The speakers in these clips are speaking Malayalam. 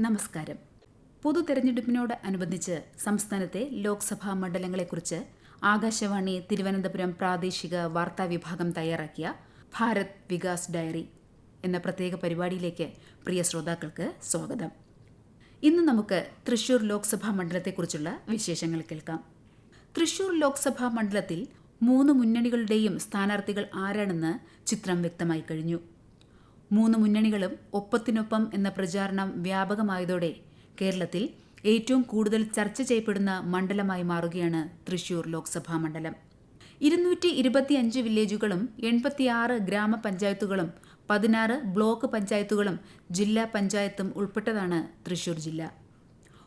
നമസ്കാരം. പൊതു തെരഞ്ഞെടുപ്പിനോട് അനുബന്ധിച്ച് സംസ്ഥാനത്തെ ലോക്സഭാ മണ്ഡലങ്ങളെക്കുറിച്ച് ആകാശവാണി തിരുവനന്തപുരം പ്രാദേശിക വാർത്താ വിഭാഗം തയ്യാറാക്കിയ ഭാരത് വികാസ് ഡയറി എന്ന പ്രത്യേക പരിപാടിയിലേക്ക് പ്രിയ ശ്രോതാക്കൾക്ക് സ്വാഗതം. ഇന്ന് നമുക്ക് തൃശൂർ ലോക്സഭാ മണ്ഡലത്തെക്കുറിച്ചുള്ള വിശേഷങ്ങൾ കേൾക്കാം. തൃശൂർ ലോക്സഭാ മണ്ഡലത്തിൽ മൂന്ന് മുന്നണികളുടെയും സ്ഥാനാർത്ഥികൾ ആരാണെന്ന് ചിത്രം വ്യക്തമായി കഴിഞ്ഞു. മൂന്ന് മുന്നണികളും ഒപ്പത്തിനൊപ്പം എന്ന പ്രചാരണം വ്യാപകമായതോടെ കേരളത്തിൽ ഏറ്റവും കൂടുതൽ ചർച്ച ചെയ്യപ്പെടുന്ന മണ്ഡലമായി മാറുകയാണ് തൃശൂർ ലോക്സഭാ മണ്ഡലം. ഇരുന്നൂറ്റി ഇരുപത്തിയഞ്ച് വില്ലേജുകളും എൺപത്തിയാറ് ഗ്രാമപഞ്ചായത്തുകളും പതിനാറ് ബ്ലോക്ക് പഞ്ചായത്തുകളും ജില്ലാ പഞ്ചായത്തും ഉൾപ്പെട്ടതാണ് തൃശൂർ ജില്ല.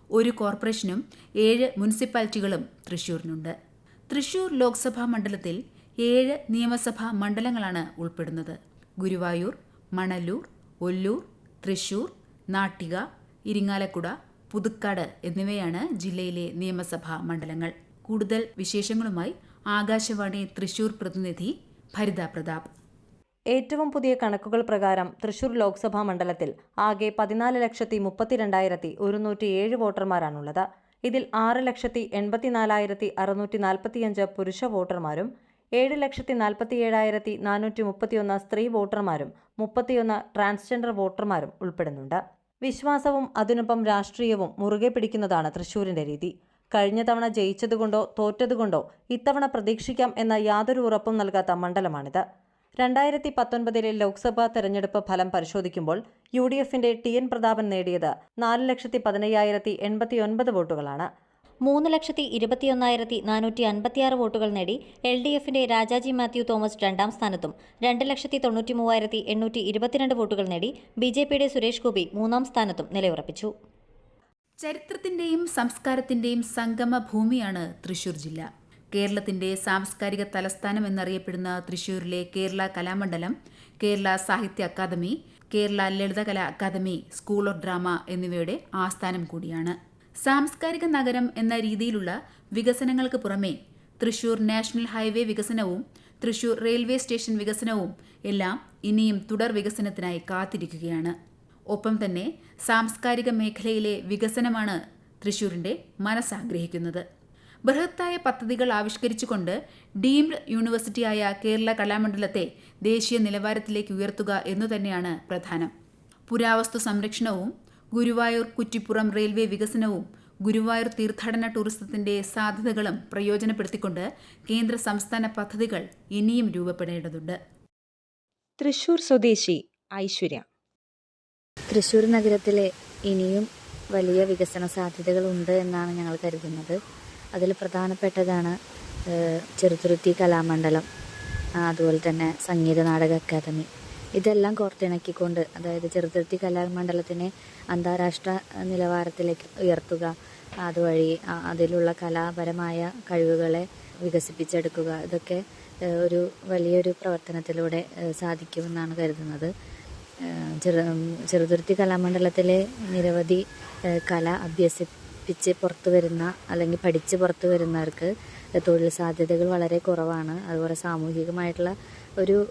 ഒരു കോർപ്പറേഷനും ഏഴ് മുനിസിപ്പാലിറ്റികളും തൃശൂരിനുണ്ട്. തൃശൂർ ലോക്സഭാ മണ്ഡലത്തിൽ ഏഴ് നിയമസഭാ മണ്ഡലങ്ങളാണ് ഉൾപ്പെടുന്നത്. ഗുരുവായൂർ മണലൂർ ഒല്ലൂർ തൃശൂർ നാട്ടിക ഇരിങ്ങാലക്കുട പുതുക്കാട് എന്നിവയാണ് ജില്ലയിലെ നിയമസഭാ മണ്ഡലങ്ങൾ. കൂടുതൽ വിശേഷങ്ങളുമായി ആകാശവാണി തൃശൂർ പ്രതിനിധി ഭരിത പ്രതാപ്. ഏറ്റവും പുതിയ കണക്കുകൾ പ്രകാരം തൃശൂർ ലോക്സഭാ മണ്ഡലത്തിൽ ആകെ പതിനാല് ലക്ഷത്തി മുപ്പത്തിരണ്ടായിരത്തി ഒരുന്നൂറ്റി ഏഴ് വോട്ടർമാരാണുള്ളത്. ഇതിൽ ആറ് ലക്ഷത്തി എൺപത്തിനാലായിരത്തി അറുന്നൂറ്റി നാൽപ്പത്തിയഞ്ച് പുരുഷ വോട്ടർമാരും ഏഴ് ലക്ഷത്തി നാൽപ്പത്തി ഏഴായിരത്തി നാനൂറ്റി മുപ്പത്തിയൊന്ന് സ്ത്രീ വോട്ടർമാരും മുപ്പത്തിയൊന്ന് ട്രാൻസ്ജെൻഡർ വോട്ടർമാരും ഉൾപ്പെടുന്നുണ്ട്. വിശ്വാസവും അതിനൊപ്പം രാഷ്ട്രീയവും മുറുകെ പിടിക്കുന്നതാണ് തൃശൂരിന്റെ രീതി. കഴിഞ്ഞ തവണ ജയിച്ചതുകൊണ്ടോ തോറ്റതുകൊണ്ടോ ഇത്തവണ പ്രതീക്ഷിക്കാം എന്ന യാതൊരു ഉറപ്പും നൽകാത്ത മണ്ഡലമാണിത്. രണ്ടായിരത്തി പത്തൊൻപതിലെ ലോക്സഭാ തെരഞ്ഞെടുപ്പ് ഫലം പരിശോധിക്കുമ്പോൾ യു ഡി എഫിന്റെ ടി എൻ പ്രതാപൻ നേടിയത് നാല് ലക്ഷത്തി പതിനയ്യായിരത്തി എൺപത്തിയൊൻപത് വോട്ടുകളാണ്. മൂന്ന് ലക്ഷത്തി ഇരുപത്തിയൊന്നായിരത്തി നാനൂറ്റി അൻപത്തിയാറ് വോട്ടുകൾ നേടി എൽ ഡി എഫിന്റെ രാജാജി മാത്യു തോമസ് രണ്ടാം സ്ഥാനത്തും രണ്ട് ലക്ഷത്തി തൊണ്ണൂറ്റി മൂവായിരത്തി എണ്ണൂറ്റി ഇരുപത്തിരണ്ട് വോട്ടുകൾ നേടി ബി ജെ പിയുടെ സുരേഷ് ഗോപി മൂന്നാം സ്ഥാനത്തും നിലയുറപ്പിച്ചു. ചരിത്രത്തിന്റെയും സംസ്കാരത്തിന്റെയും സംഗമ ഭൂമിയാണ് തൃശൂർ ജില്ല. കേരളത്തിന്റെ സാംസ്കാരിക തലസ്ഥാനം എന്നറിയപ്പെടുന്ന തൃശൂരിലെ Kerala Kalamandalam Kerala Sahitya Akademi Kerala Lalithakala Akademi school of drama എന്നിവയുടെ ആസ്ഥാനം കൂടിയാണ്. സാംസ്കാരിക നഗരം എന്ന രീതിയിലുള്ള വികസനങ്ങൾക്ക് പുറമേ തൃശൂർ നാഷണൽ ഹൈവേ വികസനവും തൃശൂർ റെയിൽവേ സ്റ്റേഷൻ വികസനവും എല്ലാം ഇനിയും തുടർ വികസനത്തിനായി കാത്തിരിക്കുകയാണ്. ഒപ്പം തന്നെ സാംസ്കാരിക മേഖലയിലെ വികസനമാണ് തൃശൂരിന്റെ മനസ്സാഗ്രഹിക്കുന്നത്. ബൃഹത്തായ പദ്ധതികൾ ആവിഷ്കരിച്ചുകൊണ്ട് ഡീംഡ് യൂണിവേഴ്സിറ്റിയായ കേരള കലാമണ്ഡലത്തെ ദേശീയ നിലവാരത്തിലേക്ക് ഉയർത്തുക എന്നു തന്നെയാണ് പ്രധാനം. പുരാവസ്തു സംരക്ഷണവും ഗുരുവായൂർ കുറ്റിപ്പുറം റെയിൽവേ വികസനവും ഗുരുവായൂർ തീർത്ഥാടന ടൂറിസത്തിന്റെ സാധ്യതകളും പ്രയോജനപ്പെടുത്തിക്കൊണ്ട് കേന്ദ്ര സംസ്ഥാന പദ്ധതികൾ ഇനിയും രൂപപ്പെടേണ്ടതുണ്ട്. തൃശൂർ സ്വദേശി ഐശ്വര്യ. തൃശൂർ നഗരത്തിലെ ഇനിയും വലിയ വികസന സാധ്യതകൾ ഉണ്ട് എന്നാണ് ഞങ്ങൾ കരുതുന്നത്. അതിൽ പ്രധാനപ്പെട്ടതാണ് ചെറുതുരുത്തി കലാമണ്ഡലം അതുപോലെ തന്നെ സംഗീത നാടക അക്കാദമി. ഇതെല്ലാം കോർത്തിണക്കിക്കൊണ്ട് അതായത് ചെറുതുരുത്തി കലാമണ്ഡലത്തിനെ അന്താരാഷ്ട്ര നിലവാരത്തിലേക്ക് ഉയർത്തുക അതുവഴി അതിലുള്ള കലാപരമായ കഴിവുകളെ വികസിപ്പിച്ചെടുക്കുക ഇതൊക്കെ ഒരു വലിയൊരു പ്രവർത്തനത്തിലൂടെ സാധിക്കുമെന്നാണ് കരുതുന്നത്. ചെറു ചെറുതുരുത്തി കലാമണ്ഡലത്തിലെ നിരവധി കല അഭ്യസിപ്പിച്ച് പുറത്തു വരുന്ന അല്ലെങ്കിൽ പഠിച്ച് പുറത്തു വരുന്നവർക്ക് തൊഴിൽ സാധ്യതകൾ വളരെ കുറവാണ്. അതുപോലെ സാമൂഹികമായിട്ടുള്ള ഒരു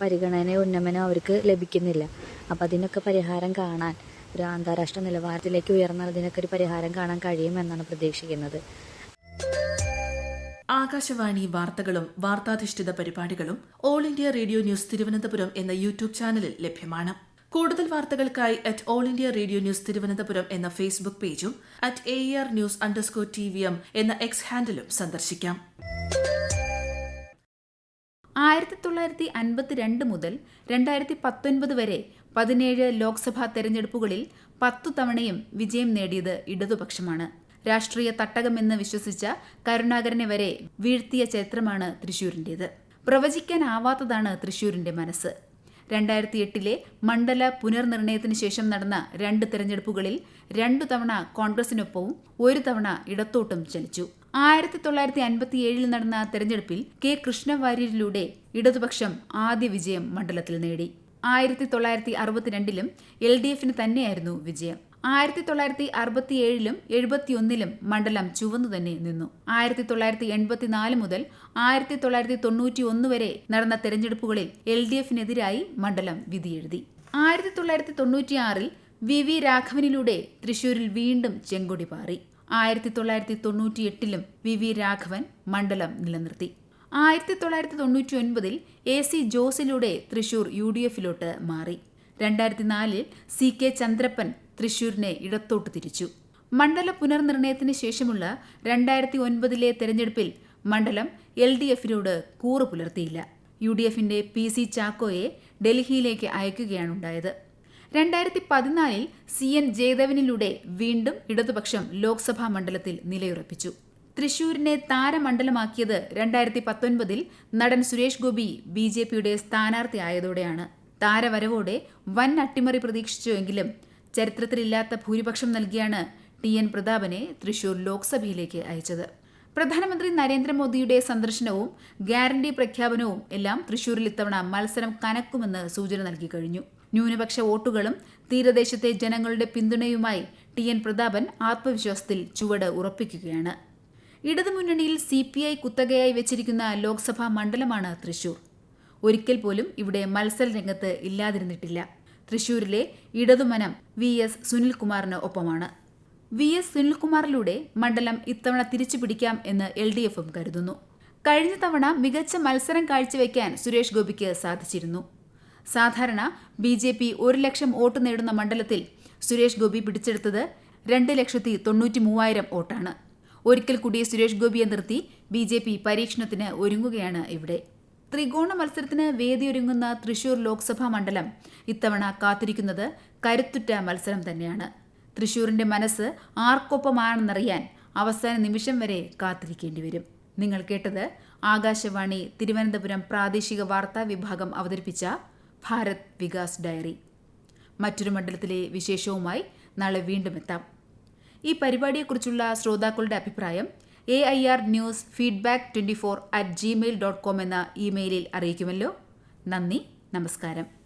പരിഗണന ഉന്നമനം അവർക്ക് ലഭിക്കുന്നില്ല. അപ്പോൾ അതിനൊക്കെ പരിഹാരം കാണാൻ ഒരു അന്താരാഷ്ട്ര നിലവാരത്തിലേക്ക് ഉയർന്നാൽ അതിനൊക്കെ ഒരു പരിഹാരം കാണാൻ കഴിയുമെന്നാണ് പ്രതീക്ഷിക്കുന്നത്. ആകാശവാണി വാർത്തകളും വാർത്താധിഷ്ഠിത പരിപാടികളും all India radio news Thiruvananthapuram എന്ന യൂട്യൂബ് ചാനലിൽ ലഭ്യമാണ്. കൂടുതൽ വാർത്തകൾക്കായി at all India radio news Thiruvananthapuram എന്ന ഫേസ്ബുക്ക് പേജും at A R news underscore T V M എന്ന എക്സ് ഹാൻഡിലും സന്ദർശിക്കാം. തൊള്ളായിരത്തി അൻപത്തിരണ്ട് മുതൽ രണ്ടായിരത്തി പത്തൊൻപത് വരെ പതിനേഴ് ലോക്സഭാ തെരഞ്ഞെടുപ്പുകളിൽ പത്തു തവണയും വിജയം നേടിയത് ഇടതുപക്ഷമാണ്. രാഷ്ട്രീയ തട്ടകമെന്ന് വിശ്വസിച്ച കരുണാകരനെ വരെ വീഴ്ത്തിയ ചരിത്രമാണ് തൃശൂരിന്റേത്. പ്രവചിക്കാനാവാത്തതാണ് തൃശൂരിന്റെ മനസ്സ്. രണ്ടായിരത്തി എട്ടിലെ മണ്ഡല പുനർനിർണയത്തിന് ശേഷം നടന്ന രണ്ട് തെരഞ്ഞെടുപ്പുകളിൽ രണ്ടു തവണ കോൺഗ്രസിനൊപ്പവും ഒരു തവണ ഇടത്തോട്ടും ചലിച്ചു. ആയിരത്തി തൊള്ളായിരത്തി അൻപത്തി ഏഴിൽ നടന്ന തെരഞ്ഞെടുപ്പിൽ കെ കൃഷ്ണവാര്യരിലൂടെ ഇടതുപക്ഷം ആദ്യ വിജയം മണ്ഡലത്തിൽ നേടി. ആയിരത്തി തൊള്ളായിരത്തി അറുപത്തിരണ്ടിലും എൽ ഡി എഫിന് തന്നെയായിരുന്നു വിജയം. ആയിരത്തി തൊള്ളായിരത്തി അറുപത്തിയേഴിലും എഴുപത്തിയൊന്നിലും മണ്ഡലം ചുവന്നു തന്നെ നിന്നു. ആയിരത്തി തൊള്ളായിരത്തി എൺപത്തിനാല് മുതൽ ആയിരത്തി തൊള്ളായിരത്തി തൊണ്ണൂറ്റി ഒന്ന് വരെ നടന്ന തെരഞ്ഞെടുപ്പുകളിൽ എൽ ഡി എഫിനെതിരായി മണ്ഡലം വിധിയെഴുതി. ആയിരത്തി തൊള്ളായിരത്തി തൊണ്ണൂറ്റിയാറിൽ വി വി രാഘവനിലൂടെ തൃശൂരിൽ വീണ്ടും ചെങ്കൊടി പാറി. ആയിരത്തി തൊള്ളായിരത്തി തൊണ്ണൂറ്റി എട്ടിലും വി വി രാഘവൻ മണ്ഡലം നിലനിർത്തി. ആയിരത്തി തൊള്ളായിരത്തി തൊണ്ണൂറ്റി ഒൻപതിൽ എ സി ജോസിലൂടെ തൃശൂർ യു ഡി എഫിലോട്ട് മാറി. രണ്ടായിരത്തി നാലിൽ സി കെ ചന്ദ്രപ്പൻ തൃശൂരിനെ ഇടത്തോട്ട് തിരിച്ചു. മണ്ഡല പുനർനിർണയത്തിന് ശേഷമുള്ള രണ്ടായിരത്തി ഒൻപതിലെ തെരഞ്ഞെടുപ്പിൽ മണ്ഡലം എൽ ഡി എഫിനോട് കൂറു പുലർത്തിയില്ല. യു ഡി എഫിന്റെ പി സി ചാക്കോയെ ഡൽഹിയിലേക്ക് അയക്കുകയാണുണ്ടായത്. രണ്ടായിരത്തി പതിനാലിൽ സി എൻ ജയദേവനിലൂടെ വീണ്ടും ഇടതുപക്ഷം ലോക്സഭാ മണ്ഡലത്തിൽ നിലയുറപ്പിച്ചു. തൃശൂരിനെ താരമണ്ഡലമാക്കിയത് രണ്ടായിരത്തി പത്തൊൻപതിൽ നടൻ സുരേഷ് ഗോപി ബി ജെ പിയുടെ സ്ഥാനാർത്ഥിയായതോടെയാണ്. താരവരവോടെ വൻ അട്ടിമറി പ്രതീക്ഷിച്ചുവെങ്കിലും ചരിത്രത്തിലില്ലാത്ത ഭൂരിപക്ഷം നൽകിയാണ് ടി എൻ പ്രതാപനെ തൃശൂർ ലോക്സഭയിലേക്ക് അയച്ചത്. പ്രധാനമന്ത്രി നരേന്ദ്രമോദിയുടെ സന്ദർശനവും ഗ്യാരണ്ടി പ്രഖ്യാപനവും എല്ലാം തൃശൂരിൽ ഇത്തവണ മത്സരം കനക്കുമെന്ന് സൂചന നൽകി കഴിഞ്ഞു. ന്യൂനപക്ഷ വോട്ടുകളും തീരദേശത്തെ ജനങ്ങളുടെ പിന്തുണയുമായി ടി എൻ പ്രതാപൻ ആത്മവിശ്വാസത്തിൽ ചുവട് ഉറപ്പിക്കുകയാണ്. ഇടതുമുന്നണിയിൽ സി പി ഐ കുത്തകയായി വെച്ചിരിക്കുന്ന ലോക്സഭാ മണ്ഡലമാണ് തൃശൂർ. ഒരിക്കൽ പോലും ഇവിടെ മത്സര രംഗത്ത് ഇല്ലാതിരുന്നിട്ടില്ല. തൃശൂരിലെ ഇടതുമനം വി എസ് സുനിൽകുമാറിന് ഒപ്പമാണ്. വി എസ് സുനിൽകുമാറിലൂടെ മണ്ഡലം ഇത്തവണ തിരിച്ചു പിടിക്കാം എന്ന് എൽ ഡി എഫും കരുതുന്നു. കഴിഞ്ഞ തവണ മികച്ച മത്സരം കാഴ്ചവെക്കാൻ സുരേഷ് ഗോപിക്ക് സാധിച്ചിരുന്നു. സാധാരണ ബി ജെ പി ഒരു ലക്ഷം വോട്ട് നേടുന്ന മണ്ഡലത്തിൽ സുരേഷ് ഗോപി പിടിച്ചെടുത്തത് രണ്ട് ലക്ഷത്തി തൊണ്ണൂറ്റി മൂവായിരം വോട്ടാണ്. ഒരിക്കൽ കൂടി സുരേഷ് ഗോപിയെ നിർത്തി ബി ജെ പി പരീക്ഷണത്തിന് ഒരുങ്ങുകയാണ് ഇവിടെ. ത്രികോണ മത്സരത്തിന് വേദിയൊരുങ്ങുന്ന തൃശൂർ ലോക്സഭാ മണ്ഡലം ഇത്തവണ കാത്തിരിക്കുന്നത് കരുത്തുറ്റ മത്സരം തന്നെയാണ്. തൃശൂരിന്റെ മനസ്സ് ആർക്കൊപ്പമാണെന്നറിയാൻ അവസാന നിമിഷം വരെ കാത്തിരിക്കേണ്ടി വരും. നിങ്ങൾ കേട്ടത് ആകാശവാണി തിരുവനന്തപുരം പ്രാദേശിക വാർത്താ വിഭാഗം അവതരിപ്പിച്ച ഭാരത് വികാസ് ഡയറി. മറ്റൊരു മണ്ഡലത്തിലെ വിശേഷവുമായി നാളെ വീണ്ടും എത്താം. ഈ പരിപാടിയെക്കുറിച്ചുള്ള ശ്രോതാക്കളുടെ അഭിപ്രായം A I R news feedback twenty four at Gmail dot com എന്ന ഇമെയിലിൽ അറിയിക്കുമല്ലോ. നന്ദി നമസ്കാരം.